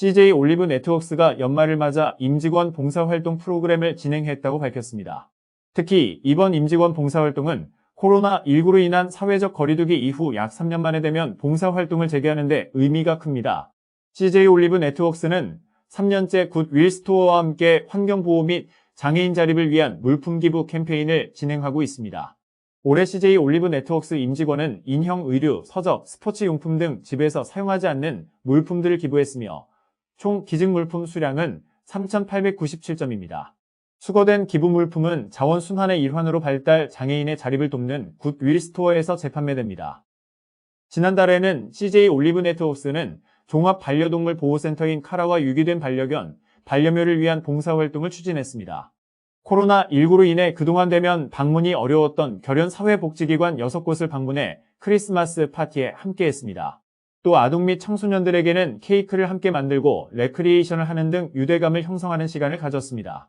CJ 올리브 네트워크스가 연말을 맞아 임직원 봉사활동 프로그램을 진행했다고 밝혔습니다. 특히 이번 임직원 봉사활동은 코로나19로 인한 사회적 거리두기 이후 약 3년 만에 되면 봉사활동을 재개하는 데 의미가 큽니다. CJ 올리브 네트워크스는 3년째 굿윌 스토어와 함께 환경보호 및 장애인 자립을 위한 물품 기부 캠페인을 진행하고 있습니다. 올해 CJ 올리브 네트워크스 임직원은 인형 의류, 서적, 스포츠 용품 등 집에서 사용하지 않는 물품들을 기부했으며 총 기증 물품 수량은 3,897점입니다. 수거된 기부 물품은 자원순환의 일환으로 발달 장애인의 자립을 돕는 굿윌 스토어에서 재판매됩니다. 지난달에는 CJ 올리브 네트워크스는 종합 반려동물 보호센터인 카라와 유기된 반려견, 반려묘를 위한 봉사활동을 추진했습니다. 코로나19로 인해 그동안 되면 방문이 어려웠던 결연 사회복지기관 6곳을 방문해 크리스마스 파티에 함께했습니다. 또 아동 및 청소년들에게는 케이크를 함께 만들고 레크리에이션을 하는 등 유대감을 형성하는 시간을 가졌습니다.